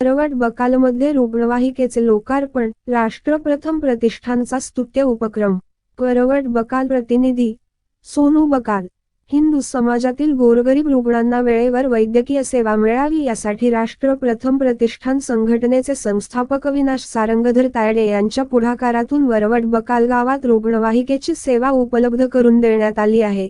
वरवट बकालमध्ये रुग्णवाहिकेचे लोकार्पण राष्ट्रप्रथम प्रतिष्ठानचा स्तुत्य उपक्रम. करवट बकाल प्रतिनिधी सोनू बकाल हिंदू समाजातील गोरगरीब रुग्णांना वेळेवर वैद्यकीय सेवा मिळावी यासाठी राष्ट्रप्रथम प्रतिष्ठान संघटनेचे संस्थापक अविनाश सारंगधर तायडे यांच्या पुढाकारातून वरवट बकाल गावात रुग्णवाहिकेची सेवा उपलब्ध करून देण्यात आली आहे.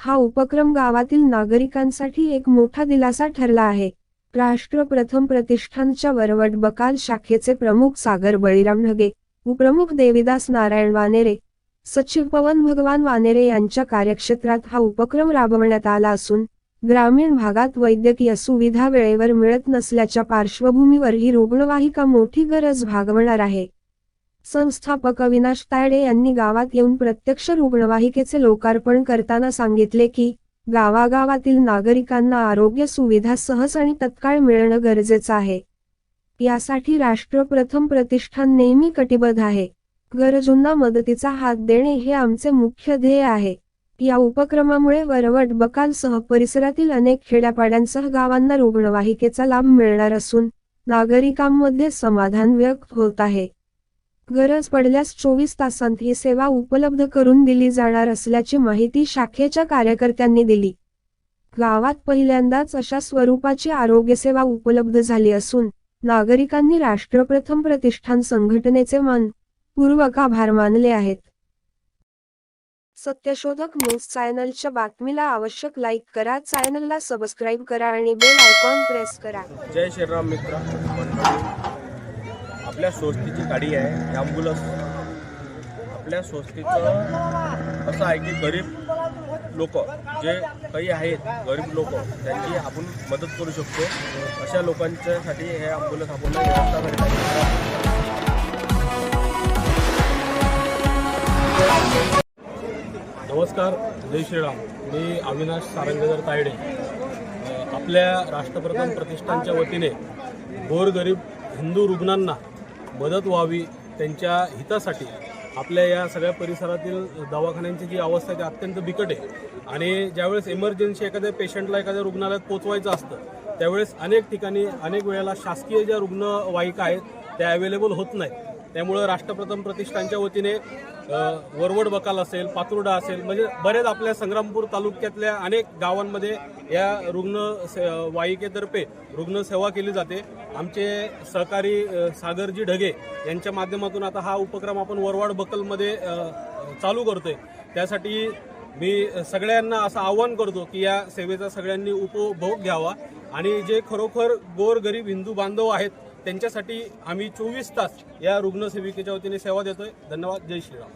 हा उपक्रम गावातील नागरिकांसाठी एक मोठा दिलासा ठरला आहे. राष्ट्रप्रथम प्रतिष्ठानच्या वरवट बकाल शाखेचे प्रमुख सागर बळीराम ढगे उपप्रमुख देविदास नारायण वानेरे सचिव पवन भगवान वानेरे यांच्या कार्यक्षेत्रात हा उपक्रम राबवण्यात आला असून ग्रामीण भागात वैद्यकीय सुविधा वेळेवर मिळत नसल्याच्या पार्श्वभूमीवर ही रुग्णवाहिका मोठी गरज भागवणार आहे. संस्थापक अविनाश तायडे यांनी गावात येऊन प्रत्यक्ष रुग्णवाहिकेचे लोकार्पण करताना सांगितले की गावागावातील नागरिकांना आरोग्य सुविधा सहज आणि तत्काळ मिळणं गरजेचं आहे. यासाठी राष्ट्रप्रथम प्रतिष्ठान नेहमी कटिबद्ध आहे. गरजूंना मदतीचा हात देणे हे आमचे मुख्य ध्येय आहे. या उपक्रमामुळे वरवट बकालसह परिसरातील अनेक खेड्यापाड्यांसह गावांना रुग्णवाहिकेचा लाभ मिळणार असून नागरिकांमध्ये समाधान व्यक्त होत आहे. गरज पडल्यास चोवीस तासांत ही सेवा उपलब्ध करून दिली जाणार असल्याची माहिती शाखेच्या कार्यकर्त्यांनी दिली. गावात पहिल्यांदाच अशा स्वरूपाची आरोग्यसेवा उपलब्ध झाली असून नागरिकांनी राष्ट्रप्रथम प्रतिष्ठान संघटनेचे मान पूर्वक आभार मानले आहेत. सत्यशोधक न्यूज चॅनलच्या बातमीला आवश्यक लाईक करा चॅनलला सबस्क्राईब करा आणि बेल आयकॉन प्रेस करा. जय श्रीराम मित्र. आपल्या स्वस्तीची गाडी आहे. ॲम्ब्युलन्स आपल्या स्वस्तीचं असं आहे की गरीब लोक जे काही आहेत गरीब लोक त्यांची आपण मदत करू शकतो. अशा लोकांच्यासाठी हे ॲम्ब्युलन्स आपण व्यवस्था करत आहे नमस्कार जय श्रीराम. मी अविनाश सारंगधर तायडे. आपल्या राष्ट्रप्रथम प्रतिष्ठानच्या वतीने गोरगरीब हिंदू रुग्णांना मदत व्हावी त्यांच्या हितासाठी आपल्या या सगळ्या परिसरातील दवाखान्यांची जी अवस्था आहे ती अत्यंत बिकट आहे. आणि ज्यावेळेस इमर्जन्सी एखाद्या पेशंटला एखाद्या रुग्णालयात पोचवायचं असतं त्यावेळेस अनेक ठिकाणी अनेक वेळेला शासकीय ज्या रुग्णवाहिका आहेत त्या अवेलेबल होत नाहीत. त्यामुळं राष्ट्रप्रथम प्रतिष्ठानच्या वतीने वरवड बकाल असेल पातुर्डा असेल म्हणजे बरेच आपल्या संग्रामपूर तालुक्यातल्या अनेक गावांमध्ये या रुग्ण से- वाहिकेतर्फे रुग्णसेवा केली जाते. आमचे सहकारी सागरजी ढगे यांच्या माध्यमातून आता हा उपक्रम आपण वरवाड बकलमध्ये चालू करतोय. त्यासाठी मी सगळ्यांना असं आवाहन करतो की या सेवेचा सगळ्यांनी उपभोग घ्यावा. आणि जे खरोखर गोर गरीब हिंदू बांधव आहेत त्यांच्यासाठी आम्ही चोवीस तास या रुग्णसेविकेच्या वतीने सेवा देतोय. धन्यवाद. जय श्रीराम.